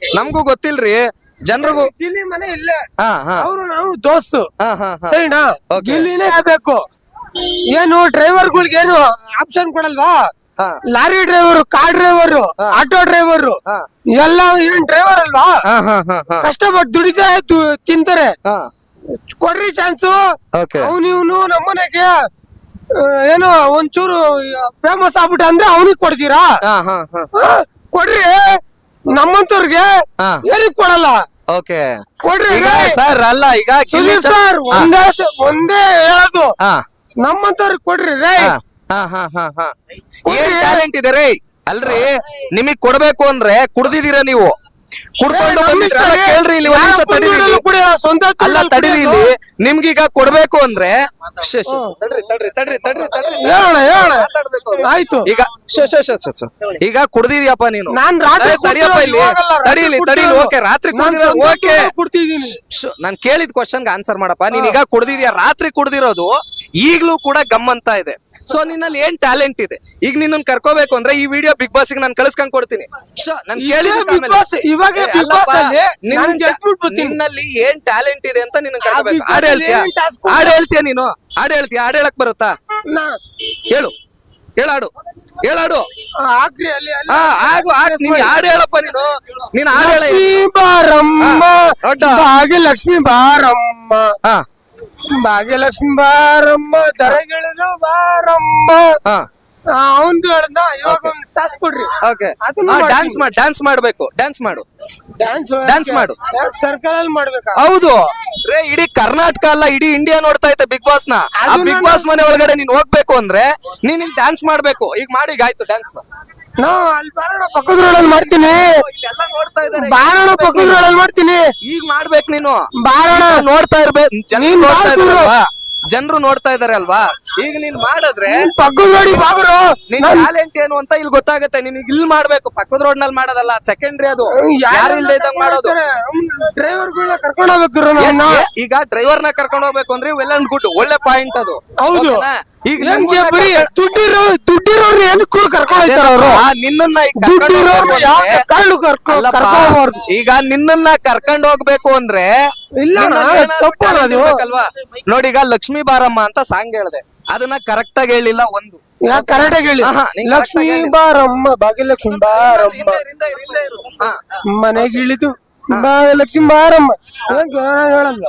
ನಮ್ಗೂ ಗೊತ್ತಿಲ್ರಿ. ಜನರಿಗೂ ಗಿಲ್ಲಿ ಮನೆ ಇಲ್ಲೇ. ಹಾ ಹಾ. ಅವರು ನಾವು ದೋಸ್ತು. ಹಾ ಹಾ ಸರಿನಾ Okay. ಗಿಲ್ಲಿನೇ ಆಗ್ಬೇಕು. ಏನು ಡ್ರೈವರ್ ಏನು ಆಪ್ಷನ್ ಕೊಡಲ್ವಾ? ಹಾ. Lorry driver car driver auto driver ಹಾ. ಎಲ್ಲ ಏನ್ ಡ್ರೈವರ್ ಅಲ್ವಾ? ಹಾ ಹಾ ಹಾ ಹಾ. ಕಷ್ಟಪಟ್ಟು ದುಡಿತಾ ತು- ತಿಂತಾರೆ. ಹಾ. ಕೊಡ್ರಿ ಚಾನ್ಸ್. ಓಕೆ ಅವನು ಇವನು ನಮ್ಮನೆಗೆ ಆ, ಏನೋ ಒಂಚೂರು ಫೇಮಸ್ ಆಗ್ಬಿಟ್ಟ ಅಂದ್ರೆ ಅವನಿಗೆ ಕೊಡ್ತೀರಾ? ಹಾ ಹಾ ಹಾ. ಆ, ಕೊಡ್ರಿ. ನಮ್ಮಂತವ್ರಿಗೆ. ಏನಕ್ ಕೊಡಲ್ಲ. ಓಕೆ. ಕೊಡ್ರಿ. ಸರ್ ಅಲ್ಲ ಈಗ ಸುದೀಪ್ ಸರ್ ಒಂದೇ ಒಂದೇ ಹೇಳೋದು. ಹಾ. ನಮ್ಮಂತವ್ರಿಗೆ ಕೊಡ್ರಿ ರೇ. ಹಾ, ಹಾ ಹಾ ಹಾ ಹಾ. ಏನ್ ಟ್ಯಾಲೆಂಟ್ ಇದೆ ರೀ? ಅಲ್ರಿ ನಿಮಗ್ ಕೊಡ್ಬೇಕು ಅಂದ್ರೆ ಕುಡ್ದಿದೀರ ನೀವು. ಕುಡ್ಕೊಂಡು ಕೇಳ್ರಿ ಇಲ್ಲಿ ಒಂದ್ ನಿಮಿಷ ತಡೀರಿ. ಸ್ವಂತ ಅಲ್ಲ ತಡೀರಿ ಇಲ್ಲಿ. ನಿಮ್ಗೀಗ ಕೊಡ್ಬೇಕು ಅಂದ್ರೆ ತಡ್ರಿ ತಡ್ರಿ ತಡ್ರಿ ತಡ್ರಿ ತಡ್ರಿ. ಹೇಳೋಣ. ಆಯ್ತು. ಈಗ ಶ್ಶ್, ಶ್ಶ್, ಶ್ಶ್, ಶ್ಶ್. ಈಗ ಕುಡ್ದಿದ್ಯಪ್ಪ ನೀನು? ನಾನ್ ರಾತ್ರಿ ತಡಿಯಪ್ಪ ಇಲ್ಲಿ. ರಾತ್ರಿ ತಡೀಲಿ ತಡೀಲಿ. ಕುಡ್ದಿರೋದು. ಓಕೆ ರಾತ್ರಿ ನಾನ್ ಓಕೆ ನಾನ್ ಕೇಳಿದ ಕ್ವಶನ್ಗೆ ಆನ್ಸರ್ ಮಾಡಪ್ಪ. ನೀನ್ ನೀನೀಗ ಕುಡ್ದಿದ್ಯಾ? ರಾತ್ರಿ ಕುಡ್ದಿರೋದು ಈಗ್ಲೂ ಕೂಡ ಗಮ್ಮಂತ ಇದೆ. ಸೊ ನಿನ್ನಲ್ಲಿ ಏನ್ ಟ್ಯಾಲೆಂಟ್ ಇದೆ? ಈಗ ನಿನ್ನ ಕರ್ಕೋಬೇಕು ಅಂದ್ರೆ ಈ ವಿಡಿಯೋ ಬಿಗ್ ಬಾಸ್ಗೆ ನಾನು ಕಳ್ಸ್ಕೊಂಡ್ ಕೊಡ್ತೀನಿ. ಶೋ, ನಾನ್ ಕೇಳಿದ್ದಕ್ಕೆ Big ಆಮೇಲೆ- Boss, ಇವಾಗೆ ಏ, Big ಅಲ್ಲಪ್ಪ, ಅಲ್ಲಿ ನಿನ್ನ ನಾನ್ ಗೆದ್ಬಿಟ್ಟು ಬರ್ತೀನಿ. ನಿನ್ನಲ್ಲಿ ಏನ್ ಟ್ಯಾಲೆಂಟ್ ಇದೆ ಅಂತ ನಿನ್ನ Big ಕರ್ಕೋಬೇಕು. Boss ಹಾಡ್ ಅಲ್ಲಿ ಹೇಳ್ತೀಯಾ ಏನ್ task ಹಾಡ್ ಹೇಳ್ತೀಯ ನೀನು? ಹಾಡ್ ಹೇಳ್ತೀಯ? ಹಾಡ್ ಹೇಳಕ್ ಬರುತ್ತಾ? ನಾ- ಹೇಳು. ಹೇಳಾಡು ಹೇಳಾಡು. ಆಗು ಆಗ್ ನೀನ್ ಯಾರು ಹೇಳಪ್ಪ ನೀನು? ನೀನ್ ಹಾಡ್ ಹೇಳ. ಲಕ್ಷ್ಮೀ ಬಾರಮ್ಮ. ದೊಡ್ಡ. ಭಾಗ್ಯಲಕ್ಷ್ಮಿ ಬಾರಮ್ಮ. ಹಾ. ಭಾಗ್ಯಲಕ್ಷ್ಮಿ ಬಾರಮ್ಮ ದರಗಿಳಿದು ಬಾರಮ್ಮ. ಹಾ. ಅವನ್ದು ಹೇಳ್ದ ಇವಾಗ ಒಂದು ಟಾಸ್ಕ್ ಕೊಡ್ರಿ. ಓಕೆ ಡ್ಯಾನ್ಸ್ ಮಾಡ್ ಡ್ಯಾನ್ಸ್ ಮಾಡ್ಬೇಕು ಡ್ಯಾನ್ಸ್ ಮಾಡು. ಡ್ಯಾನ್ಸ್ ಡ್ಯಾನ್ಸ್ ಮಾಡು. ಸರ್ಕಲ್ ಅಲ್ಲಿ ಮಾಡ್ಬೇಕು? ಹೌದು. ರೇ ಇಡೀ ಕರ್ನಾಟಕ ಅಲ್ಲ ಇಡೀ ಇಂಡಿಯಾ ನೋಡ್ತಾ ಐತೆ ಬಿಗ್ ಬಾಸ್ನ. ಬಿಗ್ ಬಾಸ್ ಮನೆ ಒಳಗಡೆ ನೀನ್ ಹೋಗ್ಬೇಕು ಅಂದ್ರೆ ನೀನ್ ಇಲ್ಲಿ ಡ್ಯಾನ್ಸ್ ಮಾಡ್ಬೇಕು. ಈಗ ಮಾಡಿ ಈಗ ಆಯ್ತು ಡ್ಯಾನ್ಸ್ ನಾ ಅಲ್ಲಿ ಬಾರೋಣ ಪಕ್ಕದ ರೋಡಲ್ಲಿ ಮಾಡ್ತೀನಿ. ಎಲ್ಲ ನೋಡ್ತಾ ಇದ್ದಾರೆ ಬಾರೋಣ ಪಕ್ಕದ ರೋಡಲ್ಲಿ ಮಾಡ್ತೀನಿ. ಈಗ ಮಾಡ್ಬೇಕು ನೀನು. ಬಾರಣ ನೋಡ್ತಾ ಇರ್ಬೇಕು. ಜನ ನೋಡ್ತಾ ಬಾರ್ದು. ಜನರು ನೋಡ್ತಾ ಇದಾರೆ ಅಲ್ವಾ? ಈಗ ನೀನ್ ಮಾಡಿದ್ರೆ ಪಕ್ಕದ ನೋಡಿ ಬಾಗರು. ನಿನ್ ಟ್ಯಾಲೆಂಟ್ ಏನು ಅಂತ ಇಲ್ಲಿ ಗೊತ್ತಾಗುತ್ತೆ. ನೀನ್ ಇಲ್ಲಿ ಮಾಡ್ಬೇಕು. ಪಕ್ಕದ ರೋಡ್ನಲ್ಲಿ ಮಾಡೋದಲ್ಲ ಸೆಕೆಂಡ್ರಿ ಅದು. ಯಾರು ಇಲ್ದೇ ಇದ್ದಂಗ್ ಮಾಡೋದು. ಡ್ರೈವರ್ ಕರ್ಕೊಂಡು ಹೋಗ್ಬೇಕು ಈಗ ಡ್ರೈವರ್ನ ಕರ್ಕೊಂಡು ಹೋಗ್ಬೇಕು ಅಂದ್ರೆ ವೆಲ್ ಅಂಡ್ ಗುಡ್ ಒಳ್ಳೆ ಪಾಯಿಂಟ್ ಅದು. ಹೌದು? ಈಗ ಬರೀ ಕರ್ಕೊಂಡ್- ದುಡ್ಡಿರೋ ದುಡ್ಡಿರೋರ್ನ ಏನಕ್ಕೂ ಕರ್ಕೊಂಡು ಹೋಗ್ತಾರ ಅವರು? ನಿನ್ನನ್ನ ಕರ್ಕೊಂಡ್ ಹೋಗ್ಬೇಕು ಯಾವ ಅಂದ್ರೆ- ಕಾರಣ ಕರ್ಕೊಂಡು ಅಲ್ಲಪ್ಪ, ಈಗ ನಿನ್ನನ್ನ ಕರ್ಕೊಂಡ್ ಹೋಗ್ಬೇಕು ಅಂದ್ರೆ ಇಲ್ಲ ತಪ್ಪು? ನೋಡಿ ಈಗ ಲಕ್ಷ್ಮೀ ಬಾರಮ್ಮ ಅಂತ ಸಾಂಗ್ ಹೇಳಿದೆ. ಅದನ್ನ ಕರೆಕ್ಟ್ ಆಗಿ ಹೇಳಿಲ್ಲ ಒಂದು. ಕರೆಕ್ಟ್ ಕರೆಕ್ಟಾಗಿ ಹೇಳಿ ಲಕ್ಷ್ಮೀ ಬಾರಮ್ಮ ಭಾಗ್ಯಲಕ್ಷ್ಮಿ ಬಾರಮ್ಮ ಹಿಂದೆ- ಹಿಂದೆ- ಹಿಂದೆ ಇರು. ಹಾ. ಮನೆಗೆ ಇಳಿದು ಲಕ್ಷ್ಮೀ ಬಾರಮ್ಮ. ಹೇಳಲ್ಲ.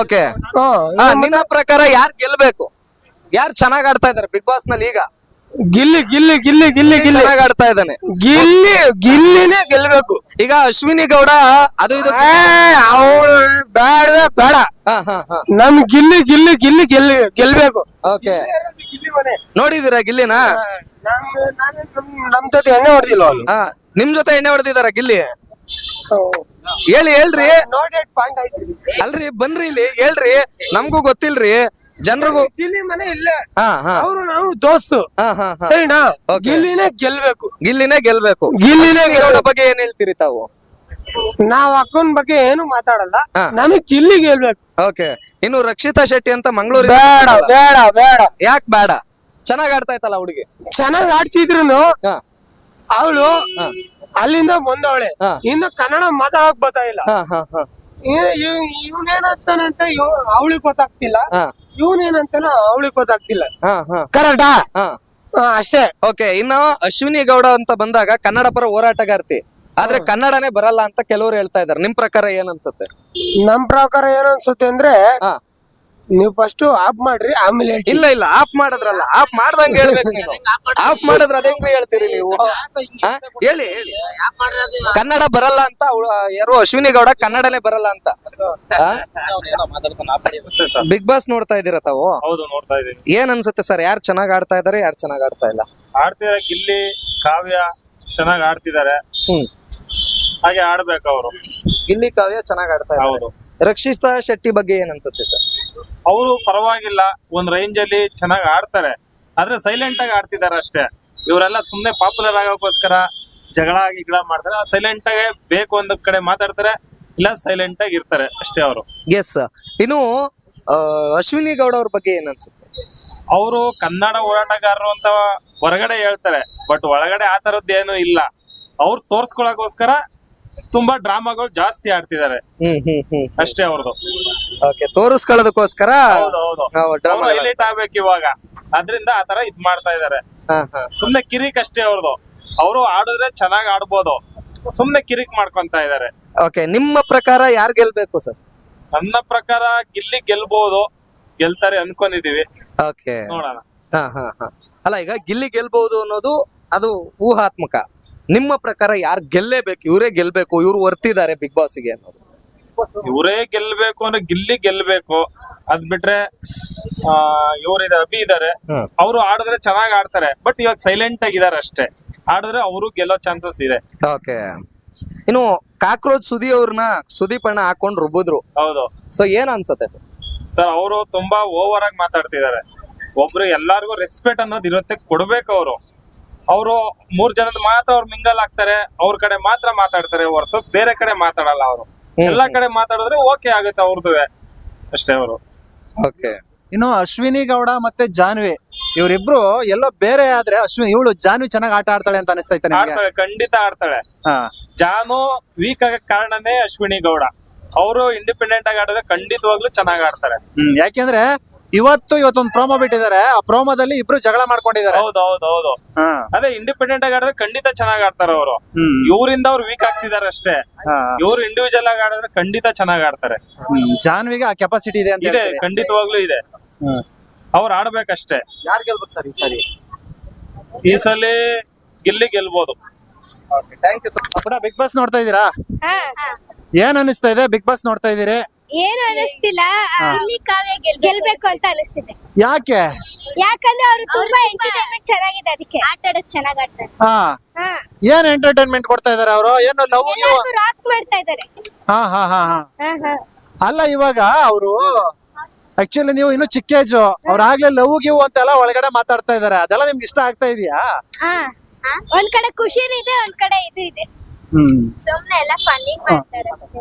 ಓಕೆ. ನಿನ್ನ ಪ್ರಕಾರ ಯಾರು ಗೆಲ್ಬೇಕು? ಯಾರು ಚೆನ್ನಾಗ್ ಆಡ್ತಾ ಇದಾರೆ ಬಿಗ್ ಬಾಸ್ನಲ್ಲಿ ಈಗ? ಗಿಲ್ಲಿ ಗಿಲ್ಲಿ ಗಿಲ್ಲಿ ಗಿಲ್ಲಿ ಗಿಲ್ಲಿ. ಆಡ್ತಾ ಇದ್ದಾನೆ. ಗಿಲ್ಲಿ ಗಿಲ್ಲಿನೇ ಗೆಲ್ಬೇಕು. ಈಗ ಅಶ್ವಿನಿ ಗೌಡ ಅದು ಇದು ಬೇಡ ಬೇಡ. ನಮ್ ಗಿಲ್ಲಿ ಗಿಲ್ಲಿ ಗಿಲ್ಲಿ ಗೆಲ್ ಗೆಲ್ಬೇಕು. ಓಕೆ ನೋಡಿದೀರಾ ಗಿಲ್ಲಿನ? ನಮ್ ಜೊತೆ ಎಣ್ಣೆ ಹೊಡೆದಿಲ್ಲ ಅವನು? ಹಾ ನಿಮ್ ಜೊತೆ ಎಣ್ಣೆ ಹೊಡೆದಿದಾರ ಗಿಲ್ಲಿ? ಹೇಳಿ ಹೇಳ್ರಿ. ಅಲ್ರಿ ಬನ್ರಿ ಇಲ್ಲಿ ಹೇಳ್ರಿ. ನಮ್ಗೂ ಗೊತ್ತಿಲ್ರಿ. ಜನರಿಗೂ ಗಿಲ್ಲಿ ಮನೆ ಇಲ್ಲ. ಹಾ ಹಾ. ಅವರು ನಾವು ದೋಸ್ತು. ಹಾ ಹಾ ಸರಿನಾ. ಗಿಲ್ಲಿನೇ ಗೆಲ್ಬೇಕು. ಗಿಲ್ಲಿನೇ ಗೆಲ್ಬೇಕು. ಗಿಲ್ಲಿನೇ ಬಗ್ಗೆ ಏನ್ ಹೇಳ್ತೀರಿ ತಾವು? ನಾವ್ ಅಕ್ಕನ ಬಗ್ಗೆ ಏನು ಮಾತಾಡಲ್ಲ. ಹಾ. ನಮಗ್ ಕಿಲ್ಲಿಗೆ ಹೇಳ್ಬೇಕು. ಓಕೆ. ಇನ್ನು ರಕ್ಷಿತಾ ಶೆಟ್ಟಿ ಅಂತ ಮಂಗಳೂರು ಬೇಡ ಬೇಡ ಬೇಡ. ಯಾಕೆ ಬೇಡ? ಚೆನ್ನಾಗ್ ಆಡ್ತಾ ಇತ್ತಲ್ಲ ಹುಡುಗಿ? ಚೆನ್ನಾಗ್ ಆಡ್ತಿದ್ರು ಹಾ. ಅವಳು ಅಲ್ಲಿಂದ ಬಂದವಳೆ. ಹಾ. ಇನ್ನು ಕನ್ನಡ ಮಾತಾಡಕ್ ಬರ್ತಾ ಇಲ್ಲ. ಹಾ ಹಾ ಹಾ. ಅವಳಿಗೆ ಗೊತ್ತಾಗ್ತಿಲ್ಲ. ಹಾ. ಇವನೇನಂತಾನ ಅವಳಿಗೆ ಗೊತ್ತಾಗ್ತಿಲ್ಲ. ಹಾ ಹಾ. ಕರೆಕ್ಟಾ? ಹಾ. ಅಷ್ಟೇ. ಓಕೆ ಇನ್ನು ಅಶ್ವಿನಿ ಗೌಡ ಅಂತ ಬಂದಾಗ ಕನ್ನಡ ಪರ ಹೋರಾಟಗಾರ್ತಿ. ಆದ್ರೆ ಕನ್ನಡನೇ ಬರಲ್ಲ ಅಂತ ಕೆಲವರು ಹೇಳ್ತಾ ಇದಾರೆ ನಿಮ್ ಪ್ರಕಾರ ಏನ್ ಅನ್ಸುತ್ತೆ? ನಮ್ ಪ್ರಕಾರ ಏನ್ ಅನ್ಸುತ್ತೆ ಅಂದ್ರೆ ಹಾ. ನೀವು ಫಸ್ಟ್ ಆಫ್ ಮಾಡ್ರಿ ಆಮೇಲೆ ಹೇಳ್ತೀನಿ. ಇಲ್ಲ ಇಲ್ಲ ಆಫ್ ಮಾಡಿದ್ರಲ್ಲ ಆಫ್ ಮಾಡ್ದಂಗ್ ಹೇಳ್ಬೇಕು ನೀವು. ಆಫ್ ಮಾಡಿದ್ರ ಅದೇ ಹೇಳ್ತೀರಿ ನೀವು? ಹಾ? ಹೇಳಿ ಹೇಳಿ. ಕನ್ನಡ ಬರಲ್ಲ ಅಂತ ಅವ್ಳು- ಯಾರು ಅಶ್ವಿನಿ ಗೌಡ ಕನ್ನಡನೇ ಬರಲ್ಲ ಅಂತ. ಬಿಗ್ ಬಾಸ್ ನೋಡ್ತಾ ಇದೀರ ತಾವು? ಹೌದು ನೋಡ್ತಾ ಇದೀನಿ ಏನ್ ಅನ್ಸುತ್ತೆ ಸರ್? ಯಾರು ಚೆನ್ನಾಗ್ ಆಡ್ತಾ ಇದಾರೆ ಯಾರು ಚೆನ್ನಾಗ್ ಆಡ್ತಾ ಇಲ್ಲ? ಆಡ್ತಿರ ಗಿಲ್ಲಿ ಕಾವ್ಯ ಚೆನ್ನಾಗಿ ಆಡ್ತಿದ್ದಾರೆ. ಹ್ಮ್. ಹಾಗೆ ಆಡ್ಬೇಕು ಅವರು. ಇಲ್ಲಿ ಕಾವ್ಯ ಚೆನ್ನಾಗ್ ಆಡ್ತಾ ಇದ್ದಾರೆ. ಹೌದು. ರಕ್ಷಿತಾ ಶೆಟ್ಟಿ ಬಗ್ಗೆ ಏನ್ ಅನ್ಸುತ್ತೆ ಸರ್? ಅವರು ಪರವಾಗಿಲ್ಲ ಒಂದ್ ರೇಂಜ್ ಅಲ್ಲಿ ಚೆನ್ನಾಗಿ ಆಡ್ತಾರೆ. ಆದ್ರೆ ಸೈಲೆಂಟ್ ಆಗಿ ಆಡ್ತಿದ್ದಾರೆ ಅಷ್ಟೇ. ಇವರೆಲ್ಲ ಸುಮ್ನೆ ಪಾಪ್ಯುಲರ್ ಆಗೋಕ್ಕೋಸ್ಕರ ಜಗಳ ಗಿಗಳ ಮಾಡ್ತಾರೆ. ಸೈಲೆಂಟ್ ಆಗಿ ಬೇಕು ಒಂದ್ ಕಡೆ ಮಾತಾಡ್ತಾರೆ ಇಲ್ಲ ಸೈಲೆಂಟ್ ಆಗಿ ಇರ್ತಾರೆ ಅಷ್ಟೇ ಅವರು. ಎಸ್ ಇನ್ನು ಆ, ಅಶ್ವಿನಿ ಗೌಡ ಅವ್ರ ಬಗ್ಗೆ ಏನ್ ಅನ್ಸುತ್ತೆ? ಅವರು ಕನ್ನಡ ಹೋರಾಟಗಾರರು ಅಂತ ಹೊರಗಡೆ ಹೇಳ್ತಾರೆ ಬಟ್ ಒಳಗಡೆ ಆ ತರದ್ದೇನು ಇಲ್ಲ. ಅವ್ರು ತೋರ್ಸ್ಕೊಳಕೋಸ್ಕರ ತುಂಬಾ ಡ್ರಾಮಾಗಳು ಜಾಸ್ತಿ ಆಡ್ತಿದ್ದಾರೆ. ಅಷ್ಟೇ ಅವ್ರದ್ದು ಓಕೆ ತೋರಿಸ್ಕೊಳ್ಳೋದಕ್ಕೋಸ್ಕರ ಹೌದು ಹೌದು. ನಾವು ಡ್ರಾಮಾ ಹೈಲೈಟ್ ಆಗ್ಬೇಕು ಇವಾಗ. ಅದ್ರಿಂದ ಆತರ ಇದ್ ಮಾಡ್ತಾ ಇದಾರೆ. ಸುಮ್ನೆ ಕಿರಿಕ್ ಅಷ್ಟೇ ಅವ್ರದ್ದು ಅವರು ಆಡಿದ್ರೆ ಚೆನ್ನಾಗಿ ಆಡ್ಬೋದು. ಸುಮ್ನೆ ಕಿರಿಕ್ ಮಾಡ್ಕೊಂತ ಇದಾರೆ. ಓಕೆ ನಿಮ್ಮ ಪ್ರಕಾರ ಯಾರು ಗೆಲ್ಬೇಕು ಸರ್? ನನ್ನ ಪ್ರಕಾರ ಗಿಲ್ಲಿ ಗೆಲ್ಬಹುದು ಗೆಲ್ತಾರೆ ಅನ್ಕೊಂಡಿದೀವಿ. ಓಕೆ ನೋಡೋಣ. ಹಾ ಹಾ ಹಾ. ಅಲ್ಲ ಈಗ ಗಿಲ್ಲಿ ಗೆಲ್ಬಹುದು ಅನ್ನೋದು ಅದು ಊಹಾತ್ಮಕ. ನಿಮ್ಮ ಪ್ರಕಾರ ಯಾರು ಗೆಲ್ಲೇಬೇಕು? ಇವರೇ ಗೆಲ್ಬೇಕು ಇವ್ರು ವರ್ತಿದ್ದಾರೆ ಬಿಗ್ ಬಾಸ್ಗೆ ಅನ್ನೋದು. ಇವರೇ ಗೆಲ್ಬೇಕು ಅಂದ್ರೆ ಗಿಲ್ಲಿ ಗೆಲ್ಬೇಕು. ಅದ್ ಬಿಟ್ರೆ ಆ ಇವ್ರಿದ ಅಭಿ ಇದಾರೆ. ಅವರು ಆಡಿದ್ರೆ ಚೆನ್ನಾಗ್ ಆಡ್ತಾರೆ. ಬಟ್ ಇವಾಗ ಸೈಲೆಂಟ್ ಆಗಿದ್ದಾರೆ ಅಷ್ಟೇ. ಆಡಿದ್ರೆ ಅವರು ಗೆಲ್ಲೋ ಚಾನ್ಸಸ್ ಇದೆ. ಓಕೆ ಇನ್ನು ಕಾಕ್ರೋಚ್ ಸುದಿ ಅವ್ರನ್ನ ಸುದೀಪ್ ಅಣ್ಣ ಹಾಕೊಂಡ್ ರುಬ್ಬಿದ್ರು. ಹೌದು. ಸೊ ಏನ್ ಅನ್ಸುತ್ತೆ ಸರ್? ಸರ್ ಅವರು ತುಂಬಾ ಓವರ್ ಆಗಿ ಮಾತಾಡ್ತಿದ್ದಾರೆ ಒಬ್ರು ಎಲ್ಲಾರ್ಗು ರೆಸ್ಪೆಕ್ಟ್ ಅನ್ನೋದು ಇರುತ್ತೆ ಕೊಡ್ಬೇಕು ಅವರು. ಅವರು ಮೂರ್ ಜನದ ಮಾತ್ರ ಅವ್ರು ಮಿಂಗಲ್ ಆಗ್ತಾರೆ ಅವ್ರ ಕಡೆ ಮಾತ್ರ ಮಾತಾಡ್ತಾರೆ ಹೊರತು ಬೇರೆ ಕಡೆ ಮಾತಾಡಲ್ಲ ಅವರು. ಎಲ್ಲಾ ಕಡೆ ಮಾತಾಡಿದ್ರೆ ಓಕೆ ಆಗುತ್ತೆ ಅವ್ರದ್ದು ಅಷ್ಟೇ ಅವರು. ಓಕೆ. ಇನ್ನು ಅಶ್ವಿನಿ ಗೌಡ ಮತ್ತೆ ಜಾನ್ವಿ ಇವರಿಬ್ರು ಎಲ್ಲೋ ಬೇರೆ ಆದ್ರೆ ಅಶ್ವಿನಿ ಇವಳು ಜಾನ್ವಿ ಚೆನ್ನಾಗಿ ಆಟ ಆಡ್ತಾಳೆ ಅಂತ ಅನಿಸ್ತಾ ನಿಮ್ಗೆ? ಆಡ್ತಾಳೆ ಖಂಡಿತ ಆಡ್ತಾಳೆ. ಹಾ. ಜಾನು ವೀಕ್ ಆಗ ಕಾರಣನೇ ಅಶ್ವಿನಿ ಗೌಡ. ಅವರು ಇಂಡಿಪೆಂಡೆಂಟ್ ಆಗಿ ಆಡಿದ್ರೆ ಖಂಡಿತವಾಗ್ಲೂ ಚೆನ್ನಾಗ್ ಆಡ್ತಾರೆ. ಹ್ಮ್ ಯಾಕೆಂದ್ರೆ ಇವತ್ತು ಇವತ್ತೊಂದು ಪ್ರೋಮೋ ಬಿಟ್ಟಿದ್ದಾರೆ. ಆ ಪ್ರೋಮೋದಲ್ಲಿ ಇಬ್ರು ಜಗಳ ಮಾಡ್ಕೊಂಡಿದ್ದಾರೆ. ಹೌದು ಹೌದು ಹೌದು. ಹಾ. ಅದೇ ಇಂಡಿಪೆಂಡೆಂಟ್ ಆಗಿ ಆಡಿದ್ರೆ ಖಂಡಿತ ಚೆನ್ನಾಗ್ ಆಡ್ತಾರೆ ಅವರು. ಹ್ಮ್. ಇವರಿಂದ ಅವ್ರು ವೀಕ್ ಆಗ್ತಿದಾರೆ ಅಷ್ಟೇ. ಹಾ. ಇವ್ರು ಇಂಡಿವಿಜುವಲ್ ಆಗಿ ಆಡಿದ್ರೆ ಖಂಡಿತ ಚೆನ್ನಾಗ್ ಆಡ್ತಾರೆ. ಹ್ಮ್. ಜಾನ್ವಿಗೆ ಆ ಕೆಪಾಸಿಟಿ ಇದೆ ಅಂತ ಇದೆ ಹೇಳ್ತೀರಿ. ಖಂಡಿತವಾಗ್ಲೂ ಇದೆ. ಹ್ಮ್. ಅವ್ರು ಆಡ್ಬೇಕಷ್ಟೇ. ಯಾರು ಗೆಲ್ಬೇಕು ಸರ್ ಈ ಸರಿ? ಈ ಸಲ ಗೆಲ್ಲಿ ಗೆಲ್ಬೋದು. ಥ್ಯಾಂಕ್ ಯು ಸರ್ ಪುನಃ ಬಿಗ್ ಬಾಸ್ ನೋಡ್ತಾ ಇದೀರಾ ಹಾ. ಏನ್ ಅನಿಸ್ತಾ ಇದೆ? ಬಿಗ್ ಬಾಸ್ ನೋಡ್ತಾ ಇದೀರಿ ಏನು ಅನಿಸ್ತಿಲ್ಲ. ಇಲ್ಲಿ ಕಾವ್ಯ ಗೆಲ್ಬೇಕು ಅಂತ ಅನಿಸ್ತಿದೆ. ಯಾಕೆ? ಯಾಕಂದ್ರೆ ಅವರು ತುಂಬಾ ಎಂಟರ್ಟೈನ್ಮೆಂಟ್ ಚೆನ್ನಾಗಿದೆ ಅದಕ್ಕೆ. ಆಟ ಆಡೋದು ಚೆನ್ನಾಗ್ ಆಡ್ತಾರೆ. ಹಾ. ಹಾ. ಏನ್ ಎಂಟರ್ಟೈನ್ಮೆಂಟ್ ಕೊಡ್ತಾ ಇದಾರೆ ಅವರು? ಏನು ಲವ್ ಎಲ್ಲರಿಗೂ ರಾಕ್ ಮಾಡ್ತಾ ಇದ್ದಾರೆ. ಹಾ ಹಾ ಹಾ ಹಾ. ಹಾ ಹಾ. ಅಲ್ಲ ಇವಾಗ ಅವರು ಆಕ್ಚುಲಿ ನೀವು ಇನ್ನು ಚಿಕ್ಕ ಏಜು ಅವ್ರ ಆಗ್ಲೇ ಲವ್ ಗಿವ್ ಅಂತೆಲ್ಲ ಒಳಗಡೆ ಮಾತಾಡ್ತಾ ಇದಾರೆ ಅದೆಲ್ಲ ನಿಮ್ಗೆ ಇಷ್ಟ ಆಗ್ತಾ ಇದೆಯಾ? ಹಾ? ಒಂದ್ ಕಡೆ ಖುಷಿನೂ ಇದೆ ಒಂದ್ ಕಡೆ ಇದು ಇದೆ. ಸುಮ್ನೆ ಎಲ್ಲ ಫನ್ನಿಂಗ್ ಮಾಡ್ತಾರೆ ಅಷ್ಟೇ